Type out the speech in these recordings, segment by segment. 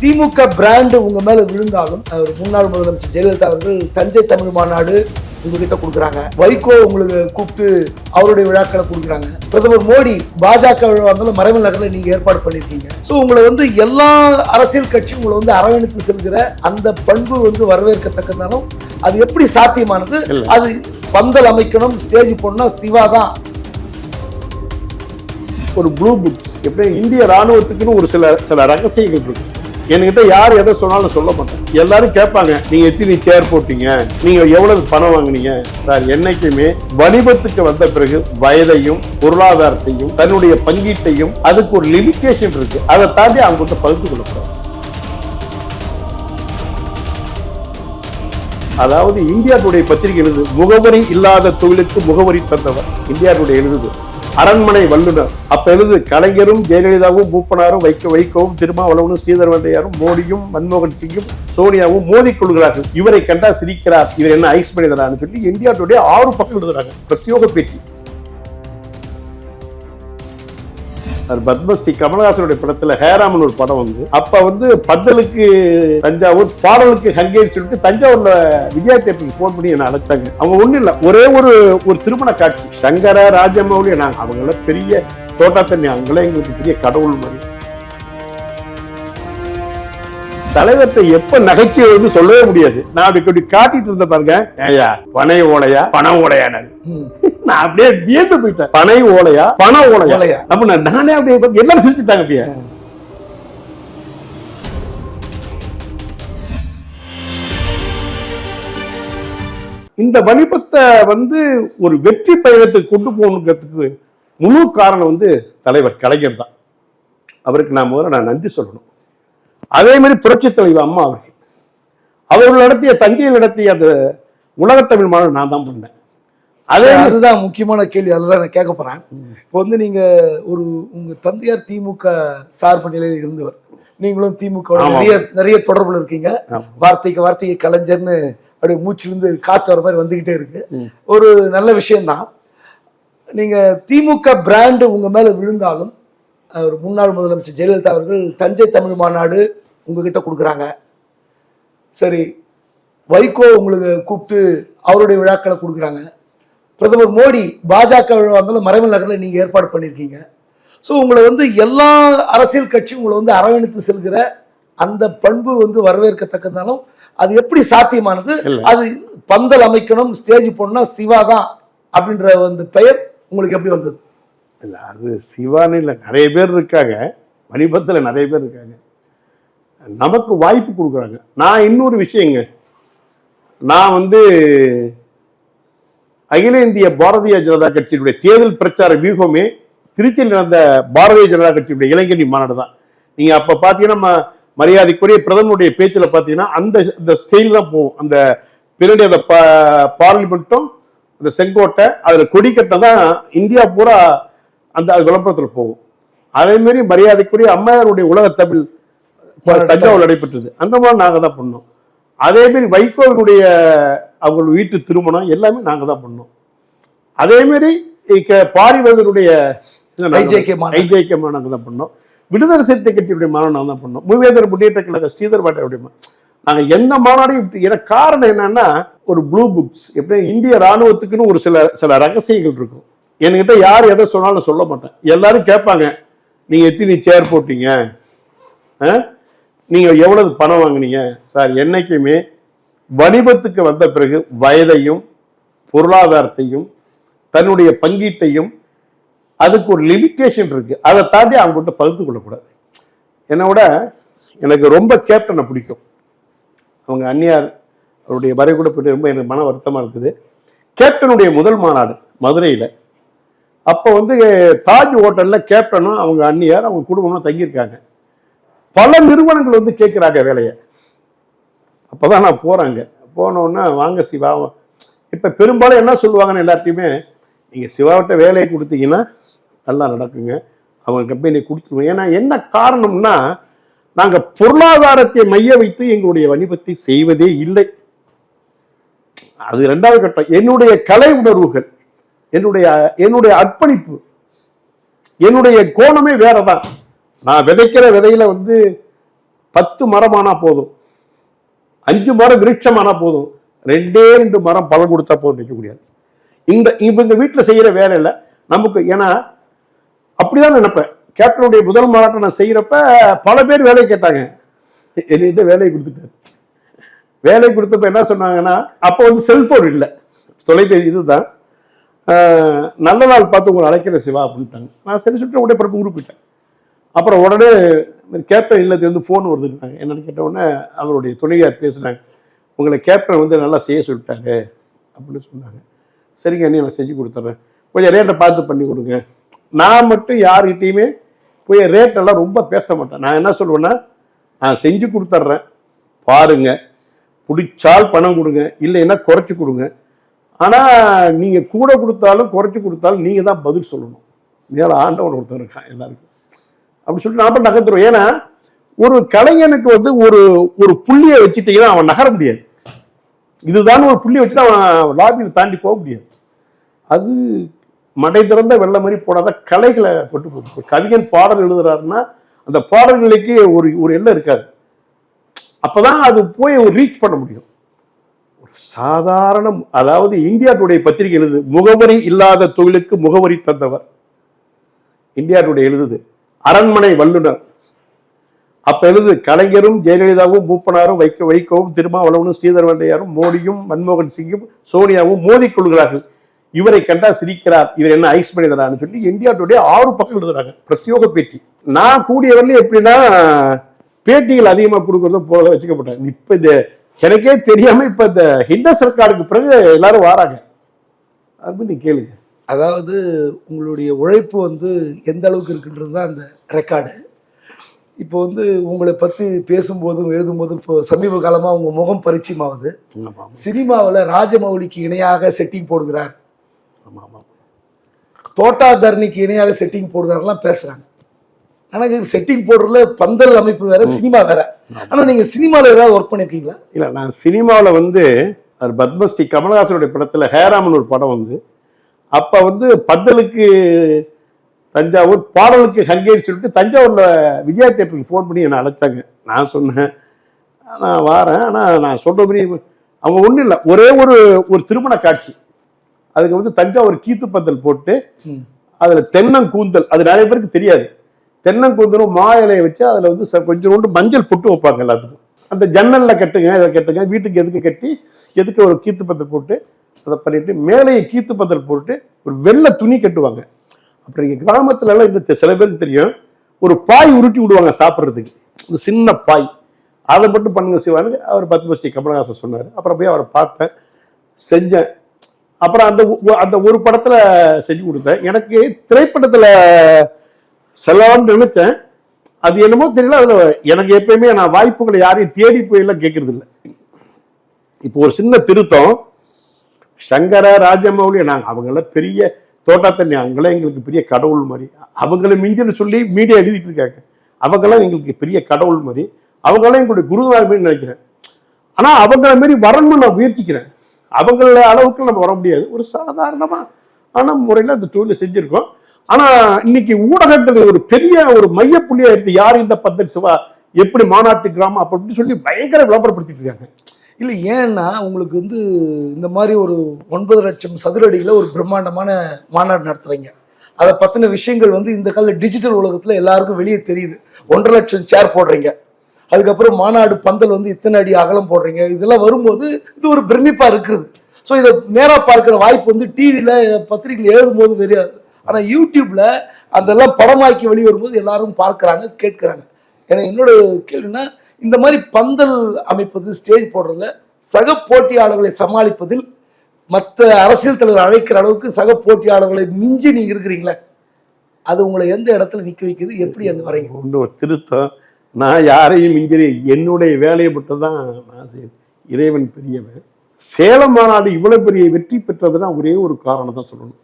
திமுக brand உங்க மேல விழுந்தாலும் அவர் முன்னாள் முதலமைச்சர் ஜெயலலிதா அவர்கள் தஞ்சை தமிழ் மாநாடு உங்ககிட்ட கொடுக்குறாங்க. வைகோ உங்களுக்கு கூப்பிட்டு அவருடைய விழாக்களை கொடுக்குறாங்க. பிரதமர் மோடி பாஜக இருந்தாலும் மறைமல் நகரில் நீங்க ஏற்பாடு பண்ணியிருக்கீங்க ஸோ உங்களை வந்து எல்லா அரசியல் கட்சியும் உங்களை வந்து அரவணைத்து செல்கிற அந்த பண்பு வந்து வரவேற்கத்தக்கதாலும் அது எப்படி சாத்தியமானது. அது பந்தல் அமைக்கணும் ஸ்டேஜ் போடணும்னா சிவா தான். ஒரு ப்ளூ புக்ஸ் எப்படி இந்திய ராணுவத்துக்குன்னு ஒரு சில சில ரகசியங்கள் இருக்கு. என்கிட்ட யார் எதை சொன்னாலும் சொல்ல மாட்டேன். எல்லாரும் கேட்பாங்க நீங்க எத்தனை சேர் போட்டீங்க? நீங்க எவ்வளவு பணம் வாங்குனீங்க? சார் என்னைக்குமே வணிபத்துக்கு வந்த பிறகு வயதையும் பொருளாதாரத்தையும் தன்னுடைய பங்கீட்டையும் அதுக்கு ஒரு லிமிட்டேஷன் இருக்கு. அதை தாண்டி அவங்க கிட்ட பகிர்ந்து கொள்ளக்கூடாது. அதாவது இந்தியாவுடைய பத்திரிகை எழுது முகவரி இல்லாத தொழிலுக்கு முகவரி தந்தவர். இந்தியாவுடைய எழுதுது. அரண்மனை வல்லுனர் அப்ப எழுது கலைஞரும் ஜெயலலிதாவும் மூப்பனாரும் வைக்க வைக்கவும் திருமாவளவனும் ஸ்ரீதர் வெண்டையாரும் மோடியும் மன்மோகன் சிங்கும் சோனியாவும் மோதி கொள்கிறார்கள். இவரை கண்டா சிரிக்கிறார். இவர் என்ன ஐஸ் மனிதரான்னு சொல்லி இந்தியாவுடைய ஆறு பக்கம் எழுதுறாங்க. பிரத்யோக பேட்டி. பத்மஸ்ரீ கமலஹாசனுடைய படத்துல ஹேராமன் ஒரு படம் வந்து அப்ப வந்து பந்தலுக்கு தஞ்சாவூர் பாடலுக்கு ஹங்கேரி சொல்லிட்டு தஞ்சாவூர்ல விஜயா தேப்பிக்கு போன் பண்ணி என்ன அழைச்சாங்க. அவங்க ஒண்ணும் இல்ல ஒரே ஒரு ஒரு திருமண காட்சி. சங்கர ராஜமௌலி நாங்க அவங்கள பெரிய தோட்டா தண்ணி அவங்களே எங்களுக்கு பெரிய கடவுள் மாதிரி. தலைவர்கிட்ட எப்ப நகைச்சுவை வந்து சொல்லவே முடியாது. நான் அப்படி காட்டிட்டு இருந்த பாருங்க. ஏயா பனை ஓலையா பணம் ஓலையா நான் அப்படியே வியந்து போயிட்டேன். பனை ஓலையா பண ஓலையா. அப்ப நான் நானே அப்படியே எல்லாரும் சிரிச்சுட்டாங்க அப்படியே இந்த வணிபத்தை வந்து ஒரு வெற்றி பயணத்துக்கு கொண்டு போகணுங்கிறதுக்கு முழு காரணம் வந்து தலைவர் கலைஞர் தான். அவருக்கு நான் முதல்ல நான் நன்றி சொல்லணும். அதே மாதிரி புரட்சி தலைவர் அம்மா அவர்கள். அவர்கள் நடத்திய தஞ்சையில் நடத்திய அந்த உலகத்தமிழ் மாநாடு நான் தான் பண்ணேன். அதே அதுதான் முக்கியமான கேள்வி அதுதான் நான் கேட்க போறேன். இப்போ வந்து நீங்க ஒரு உங்க தந்தையார் திமுக சார்பு நிலையில் இருந்தவர். நீங்களும் திமுக. நிறைய நிறைய தொடர்புல இருக்கீங்க. வார்த்தைக்கு வார்த்தைக்கு கலைஞர்னு அப்படியே மூச்சிலிருந்து காத்து வர மாதிரி வந்துகிட்டே இருக்கு. ஒரு நல்ல விஷயம்தான். நீங்க திமுக பிராண்டு உங்க மேல விழுந்தாலும் அவர் முன்னாள் முதலமைச்சர் ஜெயலலிதா அவர்கள் தஞ்சை தமிழ் மாநாடு உங்ககிட்ட கொடுக்குறாங்க. சரி வைகோ உங்களுக்கு கூப்பிட்டு அவருடைய விழாக்களை கொடுக்குறாங்க. பிரதமர் மோடி பாஜக விழா இருந்தாலும் மறைமல் நகரில் நீங்கள் ஏற்பாடு பண்ணியிருக்கீங்க. ஸோ உங்களை வந்து எல்லா அரசியல் கட்சியும் உங்களை வந்து அரவணைத்து செல்கிற அந்த பண்பு வந்து வரவேற்கத்தக்கதாலும் அது எப்படி சாத்தியமானது. அது பந்தல் அமைக்கணும் ஸ்டேஜ் போடணும்னா சிவா தான் அப்படின்ற அந்த பெயர் உங்களுக்கு எப்படி வந்தது? இல்லை அது சிவான்னு இல்லை நிறைய பேர் இருக்காங்க. வணிபத்தில் நிறைய பேர் இருக்காங்க. நமக்கு வாய்ப்பு கொடுக்குறாங்க. நான் இன்னொரு விஷயங்க நான் வந்து அகில இந்திய பாரதிய ஜனதா கட்சியினுடைய தேர்தல் பிரச்சார வியூகமே திருச்சியில் நடந்த பாரதிய ஜனதா கட்சியுடைய இளைஞரணி மாநாடு தான். நீங்கள் அப்போ பார்த்தீங்கன்னா ம- மரியாதைக்குரிய பிரதமருடைய பேச்சில் பார்த்தீங்கன்னா அந்த அந்த ஸ்டைல் தான் போகும். அந்த பின்னாடி அந்த பா- பார்லிமெண்ட்டும் அந்த செங்கோட்டை அதுல கொடிக்கட்டை தான் இந்தியா பூரா அந்த விளம்பரத்துல போகும். அதே மாதிரி மரியாதைக்குரிய அம்மையாருடைய உலக தமிழ் தஞ்சாவூர் நடைபெற்றது. அந்த மாதிரி நாங்க தான் பண்ணோம். அதே மாதிரி வைகோவினுடைய அவங்க வீட்டு திருமணம் எல்லாமே நாங்க தான் பண்ணோம். அதே மாதிரி இக்க பாரிவதனுடைய IJK மாநாடு. தான் பண்ணோம். விடுதலை சிறுத்தை கட்சியுடைய மாநாடு தான் பண்ணோம். மூவேந்தர் முன்னேற்ற கழக ஸ்ரீதர் பாட்டியுடைய மா- நாங்க எந்த மாநாடையும் எனக்கு காரணம் என்னன்னா ஒரு ப்ளூ புக்ஸ் எப்படி இந்திய ராணுவத்துக்குன்னு ஒரு சில சில ரகசியங்கள் இருக்கும். என்கிட்ட யார் எதை சொன்னாலும் சொல்ல மாட்டேன். எல்லாரும் கேட்பாங்க நீங்கள் எத்தனை சேர் போட்டீங்க? ஆ? எவ்வளவு பணம் வாங்குனீங்க? சார் என்னைக்குமே வணிபத்துக்கு வந்த பிறகு வயதையும் பொருளாதாரத்தையும் தன்னுடைய பங்கீட்டையும் அதுக்கு ஒரு லிமிட்டேஷன் இருக்குது அதை தாண்டி அவங்ககிட்ட பகிர்ந்து கொள்ளக்கூடாது. என்னை விட எனக்கு ரொம்ப கேப்டனை பிடிக்கும். அவங்க அந்நியார் அவருடைய வரை கூட போயிட்டு ரொம்ப எனக்கு மன வருத்தமாக இருக்குது கேப்டனுடைய முதல் மாநாடு மதுரையில். அப்போ வந்து தாஜ் ஹோட்டலில் கேப்டனும் அவங்க அண்ணியார் அவங்க குடும்பமும் தங்கியிருக்காங்க. பல நிறுவனங்கள் வந்து கேட்குறாங்க வேலையை. அப்பதான் நான் போகிறாங்க போனோன்னா வாங்க சிவா. இப்போ பெரும்பாலும் என்ன சொல்லுவாங்கன்னு எல்லாத்தையுமே நீங்கள் சிவாவிட்ட வேலையை கொடுத்தீங்கன்னா நல்லா நடக்குங்க. அவங்க கம்பெனி கொடுத்துருவோம் ஏன்னா என்ன காரணம்னா நாங்கள் பொருளாதாரத்தை மைய வைத்து எங்களுடைய வணிபத்தை செய்வதே இல்லை. அது ரெண்டாவது கட்டம். என்னுடைய கலை உணர்வுகள். என்னுடைய என்னுடைய அர்ப்பணிப்பு என்னுடைய கோணமே வேறதான். நான் விதைக்கிற விதையில வந்து பத்து மரமானா போதும். அஞ்சு மரம் விருட்சமானா போதும். ரெண்டே ரெண்டு மரம் பழம் கொடுத்தா போதும் நிற்க முடியாது. இந்த இவங்க வீட்டில் செய்யற வேலையில நமக்கு ஏன்னா அப்படிதான் நினைப்பேன். கேப்டனுடைய முதல் மாநாட்டம் நான் செய்யறப்ப பல பேர் வேலை கேட்டாங்க. என்கிட்ட வேலையை கொடுத்துட்டாரு. வேலை கொடுத்தப்ப என்ன சொன்னாங்கன்னா அப்போ வந்து செல்போன் இல்லை. தொலைபேசி இதுதான். நல்ல நாள் பார்த்து உங்களை அழைக்கிற சிவா அப்படின்ட்டாங்க. நான் சரி சொல்லிட்டு உடனே பிறப்பு ஊருக்கு போயிட்டேன். அப்புறம் உடனே கேப்டன் இல்லத்துலேருந்து ஃபோன் வருதுன்னாங்க என்னென்னு கேட்ட உடனே அவருடைய துணைவியார் பேசுனாங்க உங்களை கேப்டன் வந்து நல்லா செய்ய சொல்லிட்டாரு அப்படின்னு சொன்னாங்க. சரிங்க அண்ணி நான் செஞ்சு கொடுத்துட்றேன் கொஞ்சம் ரேட்டை பார்த்து பண்ணி கொடுங்க. நான் மட்டும் யார்கிட்டையுமே போய் ரேட்டெல்லாம் ரொம்ப பேச மாட்டேன். நான் என்ன சொல்லுவேன்னா நான் செஞ்சு கொடுத்துட்றேன் பாருங்க. பிடிச்சால் பணம் கொடுங்க. இல்லைன்னா குறைச்சி கொடுங்க. ஆனால் நீங்கள் கூட கொடுத்தாலும் குறைச்சி கொடுத்தாலும் நீங்கள் தான் பதில் சொல்லணும். மேலே ஆண்டவன் ஒருத்தர் இருக்கான் எல்லாருக்கும். அப்படி சொல்லிட்டு நாம நகர்த்துறோம் ஏன்னா ஒரு கலைஞனுக்கு வந்து ஒரு ஒரு புள்ளியை வச்சுட்டீங்கன்னா அவன் நகர முடியாது. இதுதான் ஒரு புள்ளி வச்சுட்டு அவன் லாபியில் தாண்டி போக முடியாது. அது மடை திறந்த வெள்ளம் மாதிரி போனாதான் கலைகளை பட்டு போகும் கவிஞன் பாடல் எழுதுறாருன்னா அந்த பாடல் நிலைக்கு ஒரு ஒரு எண்ணம் இருக்காது. அப்போதான் அது போய் ஒரு ரீச் பண்ண முடியும். சாதாரண அதாவது இந்தியா டுடே பத்திரிகை எழுது முகவரி இல்லாத தொழிலுக்கு முகவரி தந்தவர். இந்தியா டுடே எழுதுது அரண்மனை வல்லுநர். அப்ப எழுது கலைஞரும் ஜெயலலிதாவும் மூப்பனாரும் வைக்க வைகோவும் திருமாவளவனும் ஸ்ரீதர் வெண்டையாரும் மோடியும் மன்மோகன் சிங்கும் சோனியாவும் மோதி கொள்கிறார்கள். இவரை கண்டா சிரிக்கிறார் இவர் என்ன ஐஸ் மனிதரான்னு சொல்லி இந்தியா டுடே ஆறு பக்கம் எழுதுறாங்க பிரத்யோக பேட்டி. நான் கூடிய வரலையும் எப்படின்னா பேட்டிகள் அதிகமாக கொடுக்கறதும் போல வச்சுக்கப்பட்டேன். இப்போ இந்த எனக்கே தெரியாம இப்ப இந்த ஹிந்த சர்க்காருக்கு பிறகு எல்லாரும் வராங்க. நீ கேளுங்க. அதாவது உங்களுடைய உழைப்பு வந்து எந்த அளவுக்கு இருக்குன்றது தான் அந்த ரெக்கார்டு. இப்போ வந்து உங்களை பற்றி பேசும்போதும் எழுதும்போதும் இப்போ சமீப காலமாக உங்கள் முகம் பரிச்சயமாகுது. சினிமாவில் ராஜமௌலிக்கு இணையாக செட்டிங் போடுகிறார். தோட்டா தர்ணிக்கு இணையாக செட்டிங் போடுறாருலாம் பேசுறாங்க. எனக்கு செட்டிங் போடுறதுல பந்தல் அமைப்பு வேற சினிமா வேற. ஆனா நீங்க சினிமால ஏதாவது ஒர்க் பண்ணிருக்கீங்களா? இல்ல நான் சினிமாவில் வந்து அது பத்மஸ்ரீ கமலஹாசனுடைய படத்துல ஹேராமன் ஒரு படம் வந்து அப்ப வந்து பந்தலுக்கு தஞ்சாவூர் பாடலுக்கு ஹங்கேரி சொல்லிட்டு தஞ்சாவூர்ல விஜயா தேட்டருக்கு ஃபோன் பண்ணி என்னை அழைச்சாங்க. நான் சொன்னேன். நான் வாரேன். ஆனா நான் சொல்ற மாதிரி அவங்க ஒண்ணும் இல்லை. ஒரே ஒரு ஒரு திருமண காட்சி. அதுக்கு வந்து தஞ்சாவூர் கீத்து பந்தல் போட்டு. அதுல தென்னங்கூந்தல் அது நிறைய பேருக்கு தெரியாது. தென்னங்கூந்தலும் மா இலையை வச்சு அதில் வந்து ச- கொஞ்சோண்டு மஞ்சள் பொட்டு வைப்பாங்க எல்லாத்துக்கும். அந்த ஜன்னலில் கட்டுங்க இதை கட்டுங்க வீட்டுக்கு எதுக்கு கட்டி எதுக்கு ஒரு கீத்து பந்தல் போட்டு அதை பண்ணிட்டு மேலேயே கீத்து பந்தல் போட்டு ஒரு வெள்ளை துணி கட்டுவாங்க. அப்புறம் இங்கே கிராமத்துலலாம் இன்னும் சில பேருக்கு தெரியும் ஒரு பாய் உருட்டி விடுவாங்க சாப்பிட்றதுக்கு. ஒரு சின்ன பாய். அதை மட்டும் பண்ணுங்க சிவான்னு அவர் பத்மஸ்ரீ கமலஹாசன் சொன்னார். அப்புறம் போய் அவரை பார்த்தேன் செஞ்சேன். அப்புறம் அந்த அந்த ஒரு படத்தில் செஞ்சு கொடுத்தேன். எனக்கு திரைப்படத்தில் செல்லலாம்னு நினைச்சேன். அது என்னமோ தெரியல அதில் எனக்கு எப்பயுமே நான் வாய்ப்புகளை யாரையும் தேடி போய் எல்லாம் கேட்கறது இல்லை. இப்போ ஒரு சின்ன திருத்தம். சங்கர ராஜமௌலி நாங்கள் அவங்களாம் பெரிய தோட்டாத்தண்ணி அவங்களாம் எங்களுக்கு பெரிய கடவுள் மாதிரி. அவங்கள மிஞ்சின்னு சொல்லி மீடியா எழுதிட்டு இருக்காங்க. அவங்களாம் எங்களுக்கு பெரிய கடவுள் மாதிரி. அவங்களாம் எங்களுடைய குருநாள் மாதிரி நினைக்கிறேன். ஆனால் அவங்கள மாரி வரணும்னு நான் முயற்சிக்கிறேன். அவங்கள அளவுக்கு நம்ம வர முடியாது. ஒரு சாதாரணமாக ஆனால் முறையில் அந்த தொழிலை செஞ்சுருக்கோம். ஆனா இன்னைக்கு ஊடகங்கள் ஒரு பெரிய ஒரு மையப்புள்ளியா எடுத்து யார் இந்த பந்தன் சிவா எப்படி மாநாட்டு கிராமம் அப்படின்னு சொல்லி பயங்கர விளம்பரப்படுத்திட்டு இருக்காங்க. இல்லை ஏன்னா உங்களுக்கு வந்து இந்த மாதிரி ஒரு ஒன்பது லட்சம் சதுரடியில் ஒரு பிரம்மாண்டமான மாநாடு நடத்துறீங்க. அதை பற்றின விஷயங்கள் வந்து இந்த கால டிஜிட்டல் உலகத்தில் எல்லாருக்கும் வெளியே தெரியுது. ஒன்றரை லட்சம் சேர் போடுறீங்க. அதுக்கப்புறம் மாநாடு பந்தல் வந்து இத்தனை அடி அகலம் போடுறீங்க. இதெல்லாம் வரும்போது இது ஒரு பிரமிப்பாக இருக்குது. ஸோ இதை நேராக பார்க்குற வாய்ப்பு வந்து டிவியில் பத்திரிகையில் எழுதும்போது தெரியாது ஆனால் யூடியூப்பில் அதெல்லாம் படமாக்கி வெளிவரும்போது எல்லாரும் பார்க்குறாங்க கேட்குறாங்க. ஏன்னா என்னோட கேள்வினா இந்த மாதிரி பந்தல் அமைப்பது ஸ்டேஜ் போடுறதுல சக போட்டியாளர்களை சமாளிப்பதில் மற்ற அரசியல் தலைவர் அழைக்கிற அளவுக்கு சக போட்டியாளர்களை மிஞ்சி நீங்கள் இருக்கிறீங்களே அது உங்களை எந்த இடத்துல நிற்க வைக்குது? எப்படி அந்த வரீங்க ஒன்று ஒரு திருத்தம். நான் யாரையும் மிஞ்சிரி என்னுடைய வேலையை மட்டும் தான் நான் செய்வேன். இறைவன் பெரியவன். சேலம் மாநாடு இவ்வளோ பெரிய வெற்றி பெற்றதுன்னா ஒரே ஒரு காரணம் தான் சொல்லணும்.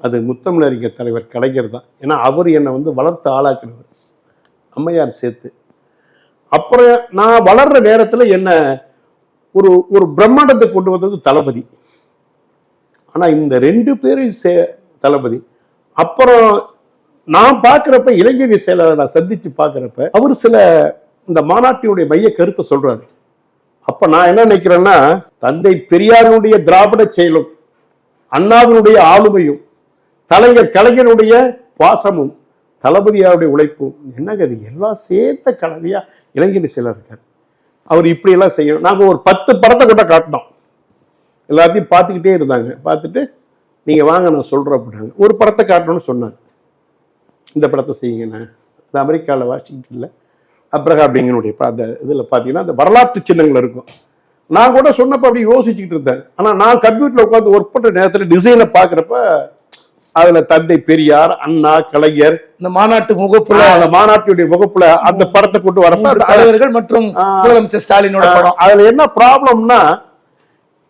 அது முத்தமிழறிஞர் தலைவர் கலைஞர் தான். ஏன்னா அவர் என்னை வந்து வளர்த்து ஆளாக்குனவர். அம்மையார் சேர்த்து. அப்புறம் நான் வளர்ற நேரத்தில் என்ன ஒரு ஒரு பிரம்மாண்டத்தை கொண்டு வந்தது தளபதி. ஆனால் இந்த ரெண்டு பேரும் சே தளபதி. அப்புறம் நான் பார்க்குறப்ப இளைஞர் செயலரை நான் சந்தித்து பார்க்குறப்ப அவர் சில இந்த மாநாட்டினுடைய மைய கருத்தை சொல்கிறாரு அப்போ நான் என்ன நினைக்கிறேன்னா தந்தை பெரியாருடைய திராவிட செயலும் அண்ணாவினுடைய ஆளுமையும் கலைஞர் கலைஞருடைய பாசமும் தளபதியாருடைய உழைப்பும் என்னங்க அது எல்லாம் சேர்த்த கலவையா இளைஞர் சிலர் இருக்கார். அவர் இப்படியெல்லாம் செய்யணும். நாங்கள் ஒரு பத்து படத்தை கூட காட்டினோம் எல்லாத்தையும் பார்த்துக்கிட்டே இருந்தாங்க. பார்த்துட்டு நீங்கள் வாங்க நான் சொல்கிறேன் அப்படின்னாங்க. ஒரு படத்தை காட்டணும்னு சொன்னாங்க இந்த படத்தை செய்யுங்கண்ணே அது அமெரிக்காவில் வாஷிங்டனில். அப்ரஹா அப்படிங்கனுடைய ப- அந்த இதில் பார்த்தீங்கன்னா அந்த வரலாற்று சின்னங்கள் இருக்கும். நான் கூட சொன்னப்போ அப்படி யோசிச்சுக்கிட்டு இருந்தேன். ஆனால் நான் கம்ப்யூட்டரில் உட்காந்து ஒர்க் பண்ணுற நேரத்தில் டிசைனை பார்க்குறப்ப அதில் தந்தை பெரியார் அண்ணா கலைஞர் இந்த மாநாட்டு முகப்புல அந்த மாநாட்டினுடைய முகப்புல அந்த படத்தை கொண்டு அது- தலைவர்கள் மற்றும். முதலமைச்சர் ஸ்டாலினோட படம். அதுல என்ன ப்ராப்ளம்னா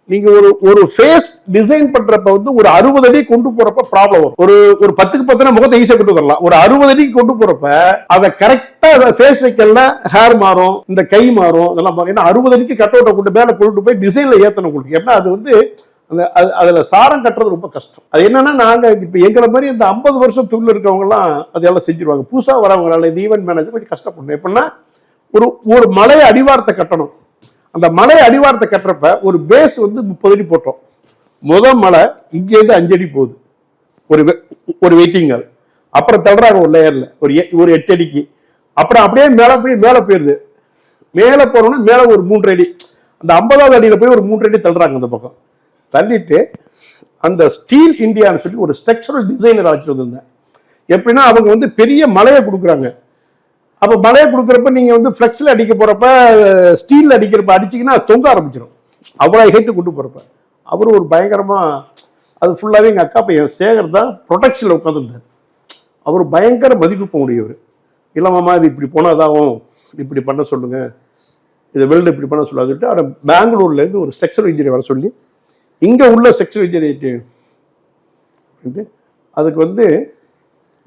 நீங்க ஒரு ஒரு ஃபேஸ் டிசைன் பண்றப்ப வந்து ஒரு அறுபது அடி கொண்டு போறப்ப ப்ராப்ளம் ஒரு ஒரு பத்துக்கு பத்துனா முகத்தை ஈஸியா கொண்டு வரலாம் ஒரு அறுபது அடிக்கு கொண்டு போறப்ப அதை கரெக்டா அதை ஃபேஸ் வைக்கல ஹேர் மாறும் இந்த கை மாறும் இதெல்லாம் ஏன்னா அறுபது அடிக்கு கட் அவுட்டை கொண்டு மேல கொண்டு போய் டிசைன்ல ஏத்தணும் உங்களுக்கு. ஏன்னா அது வந்து அந்த அது- அதில் சாரம் கட்டுறது ரொம்ப கஷ்டம். அது என்னன்னா நாங்கள் இப்போ எங்களை மாதிரி இந்த ஐம்பது வருஷம் தொழில் இருக்கவங்க அதையெல்லாம் அதெல்லாம் புதுசாக புதுசா வரவங்களால இந்த ஈவென்ட் மேனேஜர் கொஞ்சம் கஷ்டப்படணும். எப்படின்னா ஒரு ஒரு மலை அடிவாரத்தை கட்டணும். அந்த மலை அடிவாரத்தை கட்டுறப்ப ஒரு பேஸ் வந்து முப்பது அடி போட்டோம். முத மலை இங்கேருந்து அஞ்சு அடி போகுது. ஒரு வெ- ஒரு வெயிட்டிங்கால் அப்புறம் தள்ளுறாங்க ஒரு லேயரில் ஒரு எ- ஒரு எட்டு அடிக்கு. அப்புறம் அப்படியே மேலே போய் மேலே போயிடுது மேலே போகிறோன்னா மேலே ஒரு மூன்று அடி. அந்த ஐம்பதாவது அடியில் போய் ஒரு மூன்று அடி தள்ளுறாங்க அந்த பக்கம். தள்ளிட்டு அந்த ஸ்டீல் இந்தியான்னு சொல்லி ஒரு ஸ்ட்ரக்சரல் டிசைனர் அழைச்சிட்டு வந்திருந்தேன் எப்படின்னா அவங்க வந்து பெரிய மலையை கொடுக்குறாங்க. அப்போ மலையை கொடுக்குறப்ப நீங்கள் வந்து ஃப்ளெக்ஸில் அடிக்க போகிறப்ப ஸ்டீலில் அடிக்கிறப்ப அடிச்சிங்கன்னா தொங்க ஆரம்பிச்சிடும் அவ்வளோ ஹைட்டு கொண்டு போகிறப்ப அவர் ஒரு பயங்கரமாக அது ஃபுல்லாகவே எங்கள் அக்கா பையன் சேகர் தான் ப்ரொடக்ஷனில் உட்காந்துருந்தார் அவர் பயங்கர மதிப்பு உடையவர். இல்லமாம்மா இது இப்படி போனால் போனாதாகும் இப்படி பண்ண சொல்லுங்கள் இதை வெல்டு இப்படி பண்ண சொல்லாதுட்டு அவரை பெங்களூர்லேருந்து ஒரு ஸ்ட்ரக்சர் இன்ஜினியர் வர சொல்லி இங்கே உள்ள ஸ்ட்ரக்சர் இன்ஜினியர் அதுக்கு வந்து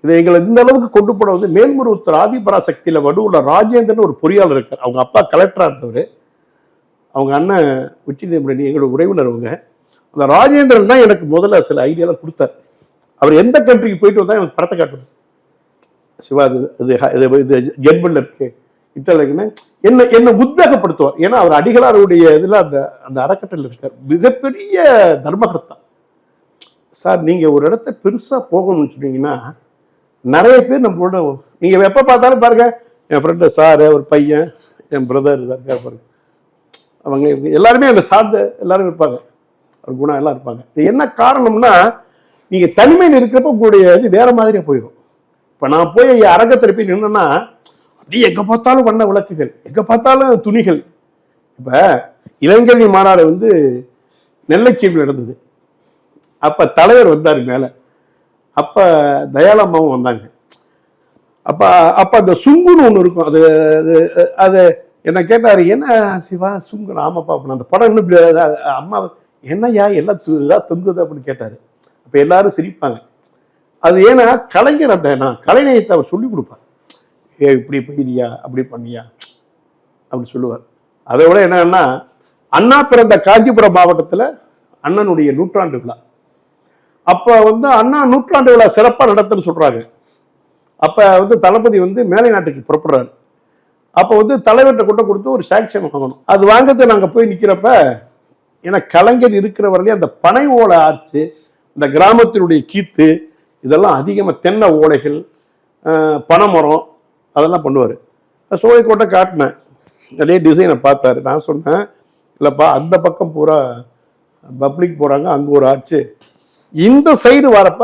இதை எங்களை இந்த அளவுக்கு கொண்டு போன வந்து மேல்முருவத்தூர் ஆதிபராசக்தியில் வடுவில் ராஜேந்திரன் ஒரு பொறியாளர் இருக்கார் அவங்க அப்பா கலெக்டராக இருந்தவர் அவங்க அண்ணன் உச்சநீதிமன்ற எங்களோட உறவினர் அவங்க அந்த ராஜேந்திரன் தான் எனக்கு முதல்ல சில ஐடியாலாம் கொடுத்தார் அவர் எந்த கண்ட்ரிக்கு போயிட்டு வந்தால் எனக்கு படத்தை காட்டணும் சிவா இது இது இது இது ஜெர்மனில் இத்தலைக்குன்னு என்னை என்ன என்னை உத்வேகப்படுத்துவார். ஏன்னா அவர் அடிகளாருடைய இதில் அந்த அந்த அறக்கட்டளை இருக்கார். மிகப்பெரிய தர்மகர்த்தா. சார் நீங்கள் ஒரு இடத்த பெருசாக போகணும்னு சொன்னீங்கன்னா நிறைய பேர் நம்மளோட நீங்கள் எப்போ பார்த்தாலும் பாருங்க என் ஃப்ரெண்டு சார் ஒரு பையன் என் பிரதர் இருக்கார் பாருங்க. அவங்க இவங்க எல்லாருமே அந்த சார்ந்த எல்லாரும் இருப்பாங்க. ஒரு குணம் எல்லாம் இருப்பாங்க. இது என்ன காரணம்னா நீங்கள் தனிமையில் இருக்கிறப்ப உங்களுடைய இது வேறு மாதிரியே போயிடும் இப்போ நான் போய் அரங்கத்திற்கு நின்றுன்னா அப்படி எங்க எங்கே பார்த்தாலும் வண்ண விளக்குகள் எங்கே பார்த்தாலும் துணிகள். இப்போ இளைஞரணி மாநாடு வந்து நெல்லைச்சீவில் நடந்தது. அப்போ தலைவர் வந்தார் மேலே. அப்போ தயாளம்மாவும் வந்தாங்க. அப்போ அப்போ அந்த சுங்குன்னு ஒன்று இருக்கும். அது அது அது என்ன கேட்டார் என்ன சிவா சுங்குன்னு ஆமாப்பா அப்படின்னு அந்த படம் இன்னும் அம்மா என்னய்யா எல்லாம் து- தொங்குது அப்படின்னு கேட்டார். அப்போ எல்லாரும் சிரிப்பாங்க. அது ஏன்னா கலைஞர் அந்த நான் கலைநயத்தை அவர் சொல்லி கொடுப்பார். ஏ இப்படி பண்ணியா அப்படி பண்ணியா? அப்படி சொல்லுவார். அதை விட என்னன்னா அண்ணா பிறந்த காஞ்சிபுரம் மாவட்டத்தில் அண்ணனுடைய நூற்றாண்டு விழா. அப்போ வந்து அண்ணா நூற்றாண்டு விழா சிறப்பாக நடத்துன்னு சொல்கிறாங்க அப்போ வந்து தளபதி வந்து மேலை நாட்டுக்கு புறப்படுறாரு. அப்போ வந்து தலைவர்கிட்ட கொண்டு கொடுத்து ஒரு சாங்ஷன் வாங்கணும். அது வாங்கிறது நாங்கள் போய் நிற்கிறப்ப ஏன்னா கலைஞர் இருக்கிற வரையிலும் அந்த பனை ஓலை ஆர்ச்சு இந்த கிராமத்தினுடைய கீத்து இதெல்லாம் அதிகமாக தென்னை ஓலைகள் பனைமரம் அதெல்லாம் பண்ணுவார். சோழிக்கோட்டை காட்டினேன். நிறைய டிசைனை பார்த்தாரு. நான் சொன்னேன் இல்லைப்பா அந்த பக்கம் பூரா பப்ளிக் போகிறாங்க அங்கே ஒரு ஆர்ச்சு இந்த சைடு வரப்ப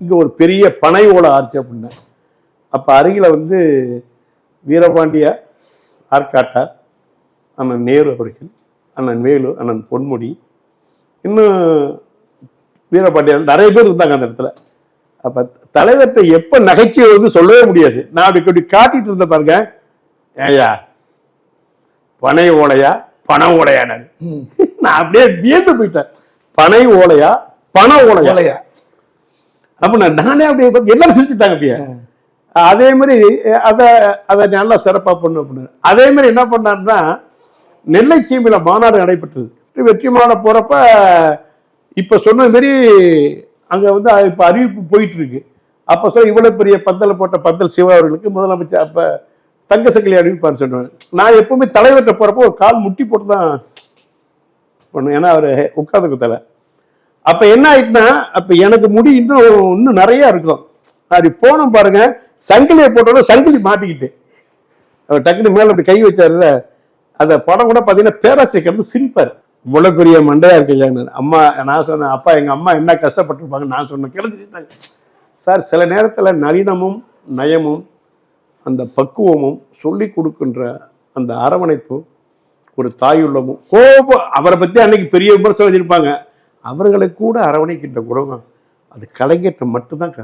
இங்கே ஒரு பெரிய பனை ஓலை ஆர்ச்சு அப்படின்னேன் அப்போ அருகில் வந்து வீரபாண்டிய ஆற்காட்டா அண்ணன் நேரு அவர்கள் அண்ணன் வேலு அண்ணன் பொன்முடி இன்னும் வீரபாண்டியன் நிறைய பேர் இருந்தாங்க அந்த இடத்துல. அப்ப தலைவர்கிட்ட எப்ப நகைச்சுவை வந்து சொல்லவே முடியாது. நான் அப்படி இப்படி காட்டிட்டு இருந்த பாருங்க. ஏயா பனை ஓலையா பண ஓலையா நான். அப்படியே வியந்து போயிட்டேன். பனை ஓலையா பண ஓலையா? அப்ப நான் நானே அப்படியே எல்லாரும் சிரிச்சுட்டாங்க அப்படியே. அதே மாதிரி அதை அதை நல்லா சிறப்பா பண்ணு அப்படின்னு. அதே மாதிரி என்ன பண்ணாருன்னா நெல்லை சீமையில மாநாடு நடைபெற்றது. வெற்றிமான போறப்ப இப்ப சொன்ன மாதிரி அங்கே வந்து இப்போ அறிவிப்பு போயிட்டு இருக்கு சொல்ல இவ்வளோ பெரிய பந்தல போட்ட பந்தல் சிவா அவர்களுக்கு முதலமைச்சர் அப்போ தங்க சங்கிலி அறிவிப்பான்னு சொல்லுவேன் நான் எப்பவுமே தலைவர்கிட்ட போகிறப்போ ஒரு கால் முட்டி போட்டு தான் பண்ணுவேன். ஏன்னா அவர் உட்காந்து குத்தலை அப்போ என்ன ஆயிட்டுனா அப்போ எனக்கு முடி இன்னும் இன்னும் நிறையா இருக்கும். அப்படி போனோம் பாருங்க சங்கிலியை போட்டோட சங்கிலி மாட்டிக்கிட்டு. அவர் டக்குனு மேலே அப்படி கை வச்சார்ல அந்த படம் கூட பார்த்தீங்கன்னா பேராசிரியர் கிடந்து சிரிப்பார். இவ்வளவு பெரிய மண்டையா அம்மா நான் சொன்னேன் அப்பா எங்க அம்மா என்ன கஷ்டப்பட்டிருப்பாங்க நான் சொன்னேன் கிளச்சிட்டாங்க சார் சில நேரத்தில் நளினமும் நயமும் அந்த பக்குவமும் சொல்லி கொடுக்கின்ற அந்த அரவணைப்பு ஒரு தாயுள்ளமும் கோபம் அவரை பற்றி அன்னைக்கு பெரிய விமர்சனம் வச்சிருப்பாங்க அவர்களை கூட அரவணைக்கின்ற குணம் அது கலைஞர்கிட்ட மட்டும்தான்